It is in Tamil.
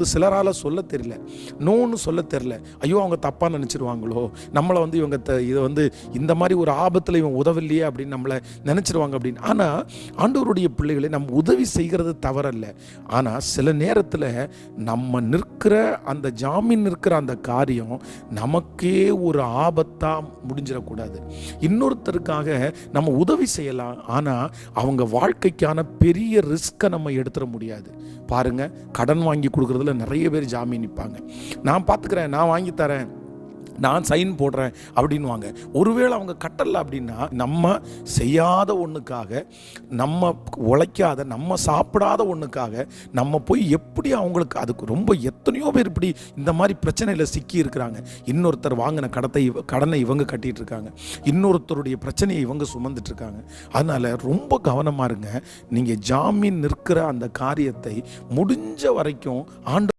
இது சிலரால் சொல்ல தெரியல. நோன்னு சொல்ல தெரியல. ஐயோ அவங்க தப்பாக நினச்சிருவாங்களோ? நம்மளை வந்து இவங்க த இதை வந்து இந்த மாதிரி ஒரு ஆபத்தில் இவன் உதவில்லையே அப்படின்னு நம்மளை நினச்சிருவாங்க அப்படின்னு. ஆனால் ஆண்டவருடைய பிள்ளைகளை நம்ம உதவி செய்கிறது தவறல்ல. ஆனால் சில நேரத்தில் நம்ம நிற்கிற அந்த ஜாமீன் நிற்கிற அந்த காரியம் நமக்கே ஒரு ஆபத்தாக முடிஞ்சிடக்கூடாது. இன்னொருத்தருக்காக நம்ம உதவி செய்யலாம். ஆனால் அவங்க வாழ்க்கைக்கான பெரிய ரிஸ்க்கை நம்ம எடுத்துட முடியாது. பாருங்க கடன் வாங்கி நிறைய பேர் ஜாமீன் நிற்பாங்க நான் பார்த்துக்கிறேன் நான் வாங்கி தரேன். நான் சைன் போடுறேன் அப்படின்வாங்க ஒருவேளை அவங்க கட்டலை அப்படின்னா நம்ம செய்யாத ஒன்றுக்காக நம்ம உழைக்காத நம்ம சாப்பிடாத ஒன்றுக்காக நம்ம போய் எப்படி அவங்களுக்கு அதுக்கு ரொம்ப எத்தனையோ பேர் இப்படி இந்த மாதிரி பிரச்சனையில் சிக்கி இருக்கிறாங்க. இன்னொருத்தர் வாங்கின கடத்தை கடனை இவங்க கட்டிகிட்டு இருக்காங்க. இன்னொருத்தருடைய பிரச்சனையை இவங்க சுமந்துட்டு இருக்காங்க. அதனால் ரொம்ப கவனமாக இருங்க. நீங்கள் ஜாமீன் நிற்கிற அந்த காரியத்தை முடிஞ்ச வரைக்கும் ஆண்டு